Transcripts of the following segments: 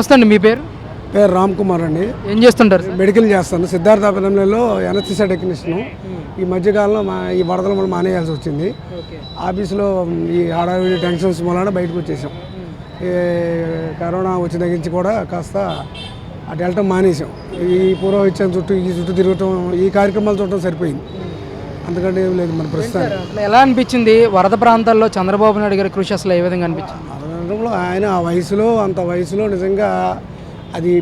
నమస్తే అండి మీ పేరు? పేరు రామ్ కుమార్ అండి. ఏం చేస్తుంటారు మెడికల్ చేస్తాను. సిద్ధార్థాపనంలో ఎనస్థిసా టెక్నీషియన్ ఈ మధ్యకాలంలో మా ఈ వరదల వల్ల మానేయాల్సి వచ్చింది. ఆఫీస్లో ఈ హడావిడి టెన్షన్స్ మూలన బయటకు వచ్చేసాం. ఈ కరోనా వచ్చిన దగ్గర నుంచి కూడా కాస్త అటు వెళ్ళటం మానేసాం. ఈ పూర్వవిత్యం చుట్టూ ఈ చుట్టూ తిరగటం ఈ కార్యక్రమాలు చూడటం సరిపోయింది. అందుకంటే ఏం లేదు మన ప్రస్తుతానికి. అసలు ఎలా అనిపించింది? వరద ప్రాంతాల్లో చంద్రబాబు నాయుడు గారి కృషి అసలు ఏ విధంగా అనిపించింది? సందర్భంలో ఆయన ఆ వయసులో అంత వయసులో నిజంగా అది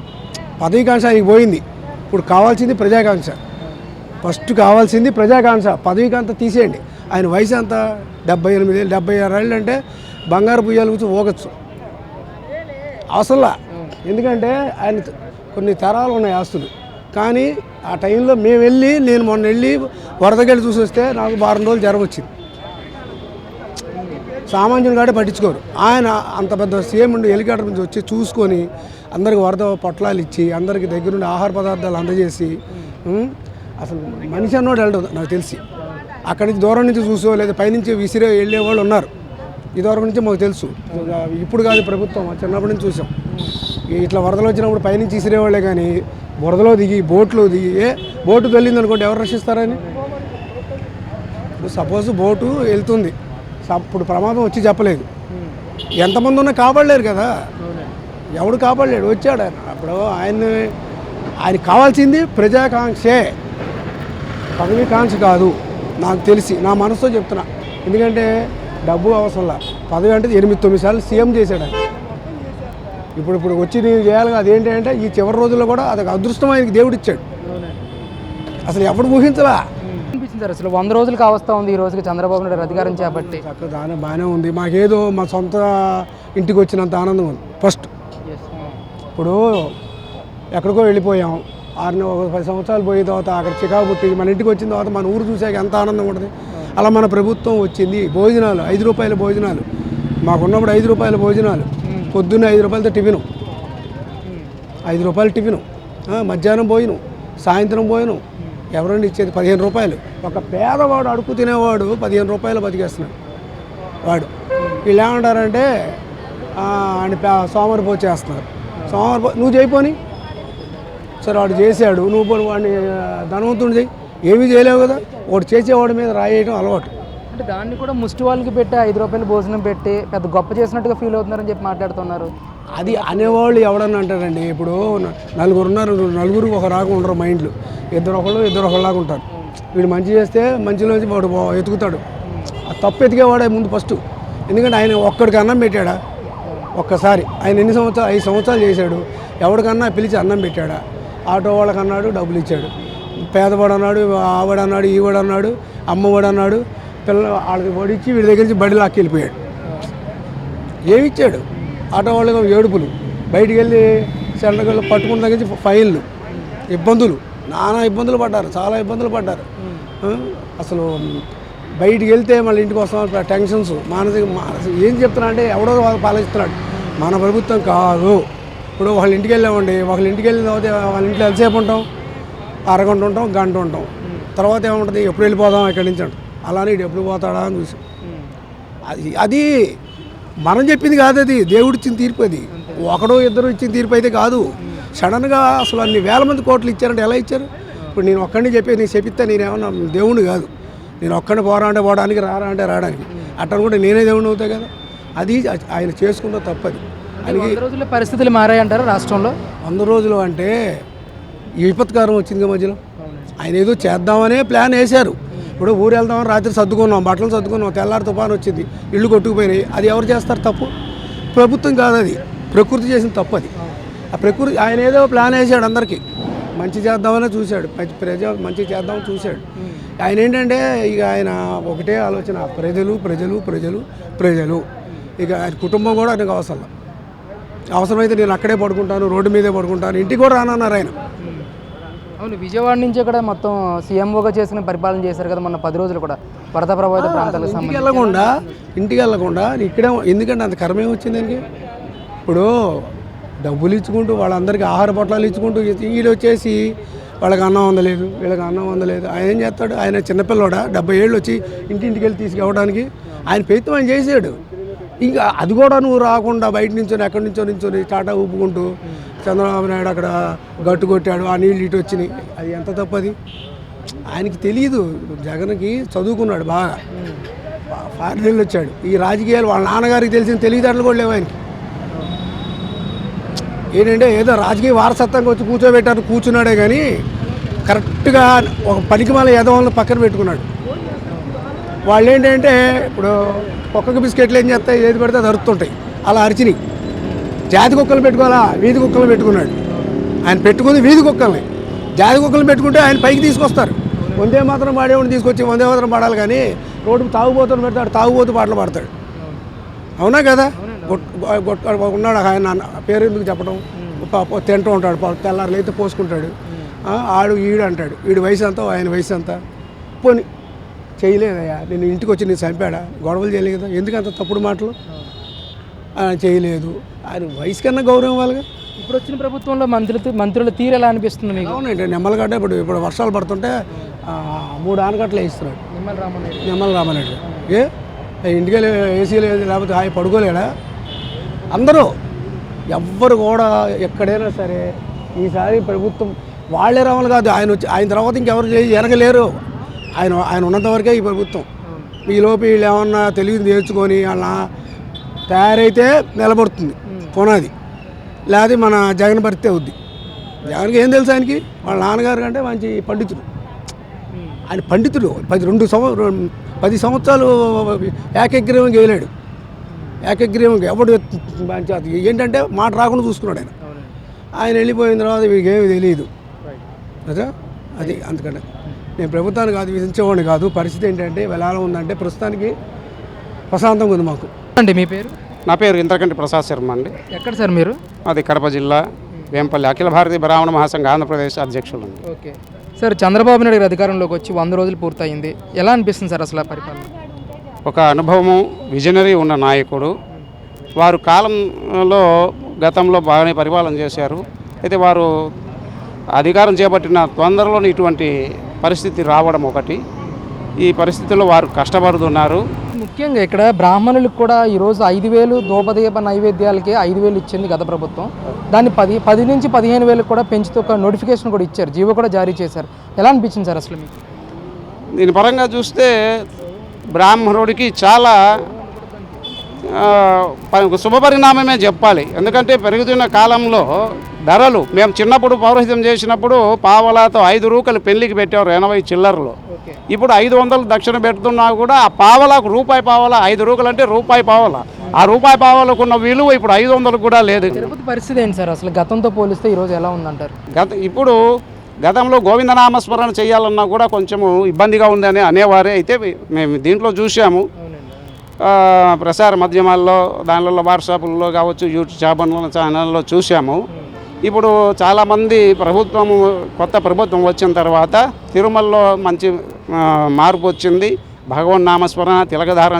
పదవికాంక్ష ఆయనకి పోయింది. ఇప్పుడు కావాల్సింది ప్రజాకాంక్ష. ఫస్ట్ కావాల్సింది ప్రజాకాంక్ష. పదవికాంత తీసేయండి. ఆయన వయసు అంత డెబ్బై ఎనిమిది ఏళ్ళు డెబ్బై ఆరు ఏళ్ళు అంటే బంగారు పుయ్యాలు కూర్చొని ఊగచ్చు అసలు. ఎందుకంటే ఆయన కొన్ని తరాలు ఉన్నాయి ఆస్తులు. కానీ ఆ టైంలో మేము వెళ్ళి నేను మొన్న వెళ్ళి వరదకెళ్ళి చూసి వస్తే నాకు వారం రోజులు జ్వరం వచ్చింది. సామాన్యుని కాడే పట్టించుకోరు. ఆయన అంత పెద్ద సీఎం ఉండి హెలికాప్టర్ నుంచి వచ్చి చూసుకొని అందరికి వరద పొట్లాలు ఇచ్చి అందరికి దగ్గరుండి ఆహార పదార్థాలు అందజేసి అసలు మనిషి అన్నోడు వెళ్ళదు నాకు తెలిసి. అక్కడి నుంచి దూరం నుంచి చూసో లేదా పైనుంచి విసిరే వెళ్ళే వాళ్ళు ఉన్నారు. ఈ దూరం నుంచి మాకు తెలుసు. ఇప్పుడు కాదు ప్రభుత్వం చిన్నప్పటి నుంచి చూసాం. ఇట్లా వరదలు వచ్చినప్పుడు పైనుంచి విసిరేవాళ్ళే కానీ బురదలో దిగి బోట్లో దిగి ఏ బోటు వెళ్ళింది అనుకోండి ఎవరు రక్షిస్తారని? సపోజ్ బోటు వెళ్తుంది. ఇప్పుడు ప్రమాదం వచ్చి చెప్పలేదు. ఎంతమంది ఉన్నా కాపాడలేరు కదా. ఎవడు కాపాడలేడు వచ్చాడు ఆయన. అప్పుడు ఆయన ఆయన కావాల్సింది ప్రజాకాంక్షే. పదవికాంక్ష కాదు నాకు తెలిసి నా మనసుతో చెప్తున్నా. ఎందుకంటే డబ్బు అవసరంలా పదవి అంటే ఎనిమిది తొమ్మిది సార్లు సీఎం చేశాడు ఆయన. ఇప్పుడు ఇప్పుడు వచ్చి నేను చేయాలి కదా అదేంటి అంటే ఈ చివరి రోజుల్లో కూడా అదొక అదృష్టం ఆయనకి దేవుడు ఇచ్చాడు అసలు ఎవడు ఊహించలా. సార్ అసలు వంద రోజులు కావస్తా ఉంది ఈ రోజుకి చంద్రబాబు నాయుడు అధికారం చేపట్టి. దానే బాగానే ఉంది. మాకేదో మా సొంత ఇంటికి వచ్చినంత ఆనందం ఉంది. ఫస్ట్. ఇప్పుడు ఎక్కడికో వెళ్ళిపోయాం. ఆరు ఒక పది సంవత్సరాలు పోయిన తర్వాత అక్కడ చికాకు పుట్టి మన ఇంటికి వచ్చిన తర్వాత మన ఊరు చూసాక ఎంత ఆనందం ఉంటుంది. అలా మన ప్రభుత్వం వచ్చింది. భోజనాలు ఐదు రూపాయల భోజనాలు. మాకున్నప్పుడు ఐదు రూపాయల భోజనాలు. పొద్దున్న ఐదు రూపాయలతో టిఫిను. ఐదు రూపాయలు టిఫిను. మధ్యాహ్నం భోజనం. సాయంత్రం భోజనం. ఎవరండి ఇచ్చేది? పదిహేను రూపాయలు. ఒక పేదవాడు అడుగు తినేవాడు పదిహేను రూపాయలు బతికేస్తున్నాడు. వాడు. వీళ్ళు ఏమంటారంటే ఆయన పే- సోమరిపోతు చేస్తున్నారు. సోమరిపో నువ్వు చేయిపోని సరే వాడు చేశాడు. నువ్వు పోని వాడిని ధనవంతుడు చేయి. ఏమీ చేయలేవు కదా. వాడు చేసేవాడి మీద రాయటం అలవాటు. అంటే దాన్ని కూడా ముష్టి వాళ్ళకి పెట్టి ఐదు రూపాయలు భోజనం పెట్టి పెద్ద గొప్ప చేసినట్టుగా ఫీల్ అవుతున్నారని చెప్పి మాట్లాడుతున్నారు. అది అనేవాళ్ళు ఎవడన్నా అంటారండి? ఇప్పుడు నలుగురు ఉన్నారు నలుగురు ఒక రాగా ఉండరు మైండ్లు. ఇద్దరు ఒకళ్ళు ఇద్దరు ఒకళ్ళలాగా ఉంటారు. వీడు మంచి చేస్తే మంచిలోంచి వాడు ఎతుకుతాడు. ఆ తప్పు ఎతికేవాడే ముందు ఫస్ట్. ఎందుకంటే ఆయన ఒక్కడికి అన్నం పెట్టాడా? ఒక్కసారి. ఆయన ఎన్ని సంవత్సరాలు ఐదు సంవత్సరాలు చేశాడు. ఎవడికన్నా పిలిచి అన్నం పెట్టాడా? ఆటో వాళ్ళకి అన్నాడు డబ్బులు ఇచ్చాడు. పేదవాడు అన్నాడు ఆవిడ అన్నాడు ఈవాడు అన్నాడు అమ్మవాడు అన్నాడు పిల్ల వాళ్ళకి ఓడిచ్చి వీడి దగ్గర నుంచి బడి వెళ్ళిపోయాడు. ఏమి ఇచ్చాడు? ఆటో వాళ్ళకి ఏడుపులు. బయటికి వెళ్ళి సెంటర్లు పట్టుకున్న దగ్గర ఫైన్లు. ఇబ్బందులు. నానా ఇబ్బందులు పడ్డారు. చాలా ఇబ్బందులు పడ్డారు? అసలు బయటికి వెళ్తే మళ్ళీ ఇంటికి వస్తాం టెన్షన్స్. మానసిక మానసిక ఏం చెప్తున్నా అంటే ఎవడో వాళ్ళు పాలిస్తున్నాడు. మన ప్రభుత్వం కాదు. ఇప్పుడు వాళ్ళ ఇంటికి వెళ్ళామండి. వాళ్ళ ఇంటికి వెళ్ళిన తర్వాత వాళ్ళ ఇంట్లో ఎంతసేపు ఉంటాం? అరగంట ఉంటాం గంట ఉంటాం. తర్వాత ఏముంటుంది? ఎప్పుడు వెళ్ళిపోదాం? ఇక్కడి నుంచి? అంటాం అలానే ఇటు ఎప్పుడు పోతాడా అని చూసాం. అది అది మనం చెప్పింది కాదు అది. దేవుడు ఇచ్చిన తీర్పు అది. ఒకడో ఇద్దరు ఇచ్చిన తీర్పు అయితే కాదు. సడన్గా అసలు అన్ని వేల మంది కోట్లు ఇచ్చారంటే ఎలా ఇచ్చారు? ఇప్పుడు నేను ఒక్కడిని చెప్పేది నేను చెప్పిస్తే నేనేమన్నా దేవుడు కాదు. నేను ఒక్కడిని పోరా అంటే పోవడానికి రారా అంటే రావడానికి. అట్ట అనుకుంటే నేనే దేవుడిని అవుతా కదా. అది ఆయన చేసుకున్న తప్పది. వంద రోజుల్లో పరిస్థితులు మారాయంటారు రాష్ట్రంలో? వంద రోజులు అంటే ఈ విపత్కారం వచ్చింది మధ్యలో. ఆయన ఏదో చేద్దామనే ప్లాన్ వేశారు. ఇప్పుడు ఊరు వెళ్దామని రాత్రి సర్దుకున్నాం బట్టలు సర్దుకున్నాం తెల్లారి తుఫాను వచ్చింది ఇల్లు కొట్టుకుపోయినాయి. అది ఎవరు చేస్తారు తప్పు? ప్రభుత్వం కాదు అది. ప్రకృతి చేసిన తప్పు అది. ఆ ప్రకృతి ఆయన ఏదో ప్లాన్ వేసాడు అందరికీ. మంచి చేద్దామనే చూశాడు. ప్రజ మంచి చేద్దామని చూశాడు. ఆయన ఏంటంటే ఇక ఆయన ఒకటే ఆలోచన ప్రజలు ప్రజలు ప్రజలు ప్రజలు. ఇక ఆయన కుటుంబం కూడా ఆయనకు అవసరం. అవసరమైతే నేను అక్కడే పడుకుంటాను రోడ్డు మీదే పడుకుంటాను ఇంటికి కూడా రానన్నారు ఆయన. అవును విజయవాడ నుంచి కూడా మొత్తం సీఎంఓగా చేసిన పరిపాలన చేశారు కదా మొన్న పది రోజులు కూడా వరద ప్రభావిత ప్రాంతాలకు ఇంటికి వెళ్ళకుండా ఇంటికి వెళ్ళకుండా ఇక్కడే ఎందుకంటే అంత కర్మ ఏమొచ్చింది దానికి? ఇప్పుడు డబ్బులు ఇచ్చుకుంటూ వాళ్ళందరికీ ఆహార పొట్లాలు ఇచ్చుకుంటూ వీళ్ళు వచ్చేసి వాళ్ళకి అన్నం అందలేదు వీళ్ళకి అన్నం అందలేదు. ఆయన ఏం చేస్తాడు? ఆయన చిన్నపిల్లవాడ డెబ్బై ఏళ్ళు వచ్చి ఇంటింటికి వెళ్ళి తీసుకెళ్ళడానికి ఆయన ప్రయత్నం ఆయన చేశాడు. ఇంకా అది కూడా నువ్వు రాకుండా బయట నుంచొని ఎక్కడి నుంచో నుంచొని టాటా ఊపుకుంటూ చంద్రబాబు నాయుడు అక్కడ గట్టు కొట్టాడు ఆ నీళ్ళు ఇటు వచ్చినాయి. అది ఎంత తప్పది? ఆయనకి తెలియదు జగన్కి చదువుకున్నాడు బాగా. ఫారెన్ వెళ్ళి వచ్చాడు. ఈ రాజకీయాలు వాళ్ళ నాన్నగారికి తెలిసిన తెలివితేటలు కూడా లేవు ఆయనకి. ఏంటంటే ఏదో రాజకీయ వారసత్వంగా వచ్చి కూర్చోబెట్టారు కూర్చున్నాడే కానీ కరెక్ట్గా ఒక పనికి మళ్ళీ యదవాళ్ళని పక్కన పెట్టుకున్నాడు. వాళ్ళు ఏంటంటే ఇప్పుడు కుక్కకి బిస్కెట్లు ఏం చేస్తాయి ఏది పెడితే అది అరుతుంటాయి అలా అరిచినాయి. జాతి కుక్కలు పెట్టుకోవాలా? వీధి కుక్కలు పెట్టుకున్నాడు. ఆయన పెట్టుకుంది వీధి కుక్కల్ని. జాతి కుక్కలు పెట్టుకుంటే ఆయన పైకి తీసుకొస్తారు. వందే మాత్రం పాడేవాడిని తీసుకొచ్చి వందే మాత్రం పాడాలి కానీ రోడ్డు తాగుబోతులు పెడతాడు తాగుబోతు పాటలు పాడతాడు. అవునా కదా? గొట్- ఉన్నాడు ఆయన పేరు ఎందుకు చెప్పడం? తింటూ ఉంటాడు తెల్లారులు అయితే పోసుకుంటాడు. ఆడు ఈడు అంటాడు. వీడి వయసు ఎంత? ఆయన వయసు ఎంత? పోని చేయలేదయ్యా. నేను ఇంటికి వచ్చి నేను చంపాడా? గొడవలు చేయలేదు కదా? తప్పుడు మాటలు? చేయలేదు. ఆయన వయసు కన్నా గౌరవం ఇవ్వాలిగా. ఇప్పుడు వచ్చిన ప్రభుత్వంలో మంత్రులు మంత్రుల తీరు ఎలా అనిపిస్తుంది మీకు? అవునండి నిమ్మలగడ్డ ఇప్పుడు ఇప్పుడు వర్షాలు పడుతుంటే మూడు ఆనకట్టలు వేస్తున్నాడు. నిమ్మల రామనాయుడు. నిమ్మల రామరెడ్డి ఏ? ఇంటికి వెళ్ళి ఏసీ లేదు లేకపోతే హాయి పడుకోలేడా? అందరూ ఎవ్వరు కూడా ఎక్కడైనా సరే ఈసారి ప్రభుత్వం వాళ్ళే రావాలి కాదు. ఆయన వచ్చి ఆయన తర్వాత ఇంకెవరు చేసి ఎరగలేరు ఆయన ఆయన ఉన్నంత వరకే ఈ ప్రభుత్వం. ఈ లోపు వీళ్ళు ఏమన్నా తెలివి నేర్చుకొని వాళ్ళ తయారైతే నిలబడుతుంది పునాది. లేకపోతే మన జగన్ భర్తే అవుద్ది. జగన్కి ఏం తెలుసు ఆయనకి? వాళ్ళ నాన్నగారు కంటే మంచి పండితుడు. ఆయన పండితుడు. పది రెండు సంవ పది సంవత్సరాలు ఏకగ్రీవం చేయలేడు ఏకగ్రీవం ఎవడు అది ఏంటంటే మాట రాకుండా చూసుకున్నాడు ఆయన. ఆయన వెళ్ళిపోయిన తర్వాత వీడికి ఏమీ తెలియదు కదా అది అందుకని. నేను ప్రభుత్వానికి కాదు విధించేవాడిని కాదు. పరిస్థితి ఏంటంటే ఎలా ఉందంటే ప్రస్తుతానికి ప్రశాంతంగా ఉంది మాకు. అండి మీ పేరు? నా పేరు ఇంద్రకంటి ప్రసాద్ శర్మ అండి. ఎక్కడ సార్ మీరు? అది కడప జిల్లా వేంపల్లి అఖిల భారతీయ బ్రాహ్మణ మహాసంఘ ఆంధ్రప్రదేశ్ అధ్యక్షులు అండి ఓకే. సార్ చంద్రబాబు నాయుడు గారు అధికారంలోకి వచ్చి వంద రోజులు పూర్తయింది. ఎలా అనిపిస్తుంది సార్ అసలు ఆ పరిపాలన? ఒక అనుభవము విజనరీ ఉన్న నాయకుడు. వారు కాలంలో గతంలో బాగానే పరిపాలన చేశారు. అయితే వారు అధికారం చేపట్టిన తొందరలోనే ఇటువంటి పరిస్థితి రావడం ఒకటి. ఈ పరిస్థితుల్లో వారు కష్టపడుతున్నారు. ముఖ్యంగా ఇక్కడ బ్రాహ్మణులకు కూడా ఈరోజు ఐదు వేలు దోపదీప నైవేద్యాలకి ఐదు వేలు ఇచ్చింది గత ప్రభుత్వం. దాన్ని పది పది నుంచి పదిహేను వేలకు కూడా పెంచుతూ ఒక నోటిఫికేషన్ కూడా ఇచ్చారు. జీవో కూడా జారీ చేశారు. ఎలా అనిపించింది సార్ అసలు మీకు? దీని పరంగా చూస్తే బ్రాహ్మణుడికి చాలా ఆ, ప- శుభపరిణామమే చెప్పాలి. ఎందుకంటే పెరుగుతున్న కాలంలో ధరలు. మేము చిన్నప్పుడు పౌరహిత్యం చేసినప్పుడు పావలాతో ఐదు రూపాయలు పెళ్ళికి పెట్టారు ఎనభై చిల్లరలో. ఇప్పుడు ఐదు వందలు దక్షిణ పెడుతున్నా కూడా ఆ పావలకు రూపాయి పావల ఐదు రూపాయలు అంటే రూపాయి పావల. ఆ రూపాయి పావలకు ఉన్న విలువ ఇప్పుడు ఐదు వందలకు కూడా లేదు. తిరుపతి పరిస్థితి ఏంటి సార్? అసలు గతంతో పోలిస్తే ఈరోజు ఎలా ఉందంటారు? గత ఇప్పుడు గతంలో గోవిందనామస్మరణ చేయాలన్నా కూడా కొంచెము ఇబ్బందిగా ఉందని అనేవారే అయితే మేము దీంట్లో చూసాము ప్రసార మాధ్యమాల్లో దానిలో వాట్సాప్లో కావచ్చు యూట్యూబ్ ఛానల్లో చూసాము ఇప్పుడు చాలామంది ప్రభుత్వం కొత్త ప్రభుత్వం వచ్చిన తర్వాత తిరుమలలో మంచి మార్పు వచ్చింది. భగవన్ నామస్మరణ తిలకధారణ